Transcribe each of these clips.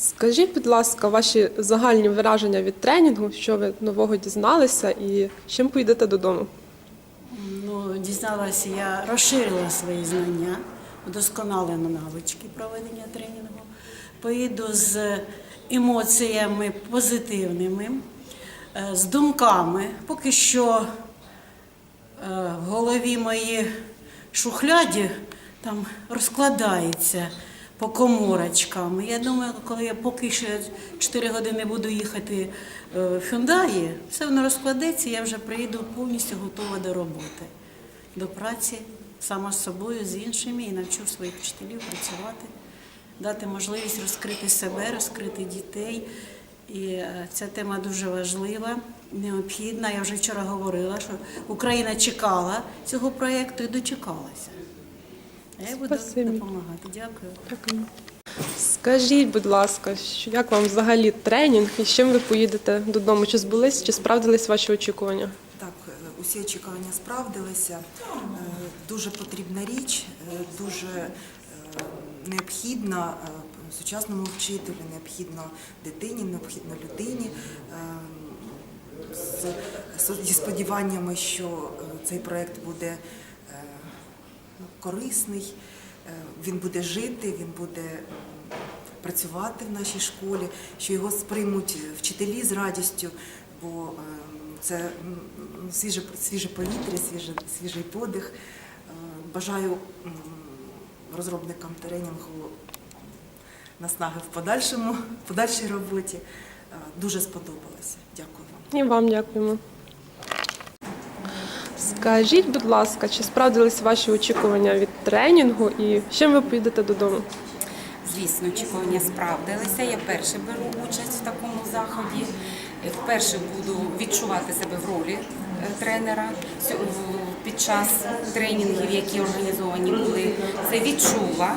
Скажіть, будь ласка, ваші загальні враження від тренінгу, що ви нового дізналися і чим поїдете додому? Ну, дізналася, я розширила свої знання, вдосконалила навички проведення тренінгу. Поїду з емоціями позитивними, е, з думками. Поки що е, в голові мої шухляді там розкладається по коморочкам. Я думаю, коли я поки ще 4 години буду їхати е, в Hyundai, все воно розкладеться, я вже приїду повністю готова до роботи, до праці сама з собою, з іншими і навчу своїх вчителів працювати, дати можливість розкрити себе, розкрити дітей. І е, ця тема дуже важлива, необхідна. Я вже вчора говорила, що Україна чекала цього проєкту і дочекалася. Я буду Спасибі. допомагати. Дякую. Дякую. Скажіть, будь ласка, що- як вам взагалі тренінг і з чим ви поїдете додому? Чи збулись, чи справдились ваші очікування? Так, е, усі очікування справдилися. Е, Дуже потрібна річ, е, дуже необхідна сучасному вчителю, необхідна дитині, необхідна людині. Зі сподіваннями, що цей проєкт буде корисний, е, він буде жити, він буде працювати в нашій школі, що його сприймуть вчителі з радістю, бо е, це свіже, свіже повітря, свіже, свіжий подих. Е, Бажаю розробникам тренінгу наснаги в подальшому, в подальшій роботі. Дуже сподобалося. Дякую вам. І вам дякуємо. Скажіть, будь ласка, чи справдились ваші очікування від тренінгу і з чим ви поїдете додому? Звісно, очікування справдилися. Я перше беру участь в такому заході. Е, Вперше буду відчувати себе в ролі е, тренера під час тренінгів, які організовані були. Це відчула.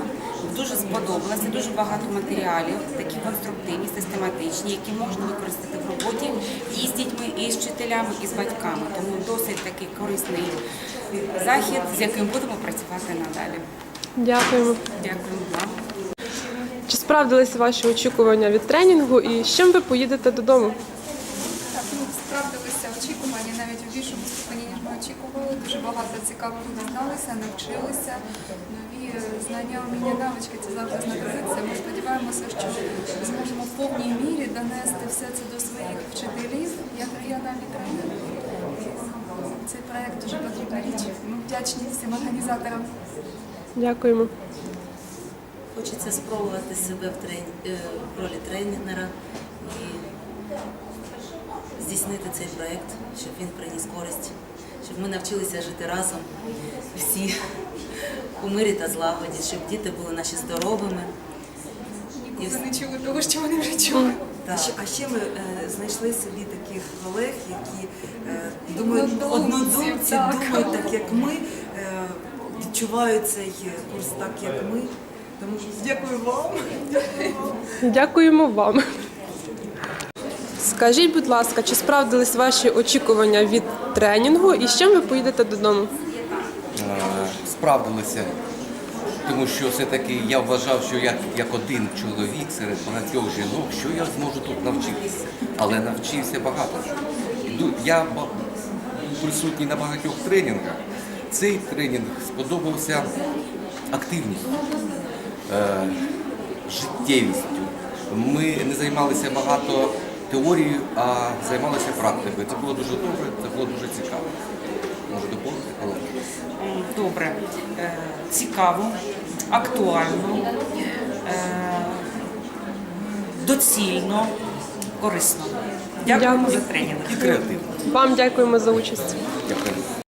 Дуже сподобалося, дуже багато матеріалів, такі конструктивні, систематичні, які можна використати в роботі дітьми, і з вчителями, і з батьками. Тому досить такий корисний захід, з яким будемо працювати надалі. Дякуємо. Дякую вам. Чи справдились ваші очікування від тренінгу і з чим ви поїдете додому? Так, ну, справдилися очікування навіть у більшому ступені, ніж ми очікували. Дуже багато цікавого дізналися, навчилися. Нові знання, уміння, навички це завжди знадобиться. Ми сподіваємося, що зможемо в повній мірі донести все це до своїх вчителів, як регіональні тренери. Цей проект дуже потрібна річ. Ми вдячні всім організаторам. Дякуємо. Хочеться спробувати себе в, трен... е, в ролі тренера і здійснити цей проєкт, щоб він приніс користь, щоб ми навчилися жити разом всі у мирі та злагоді, щоб діти були наші здоровими. Ніколи не чули того, що вони вже чули. А ще, а ще ми е, знайшли собі таких колег, які е, думають Однодумці, думають так, як ми, е, відчувають цей курс так, як ми. Тому дякую вам. Дякуємо вам. Скажіть, будь ласка, чи справдились ваші очікування від тренінгу і з чим ви поїдете додому? Справдилися, тому що все-таки я вважав, що як, як один чоловік серед багатьох жінок, що я зможу тут навчитися. Але навчився багато. Я присутній на багатьох тренінгах. Цей тренінг сподобався активністю, е, життєвістю. Ми не займалися багато теорією, а займалися практикою. Це було дуже добре, це було дуже цікаво. Може доповнити колеги? Добре, Е, цікаво, актуально, е, доцільно, корисно. Дякуємо Дякую. за тренінг. І креативно. Вам дякуємо за участь. Дякую.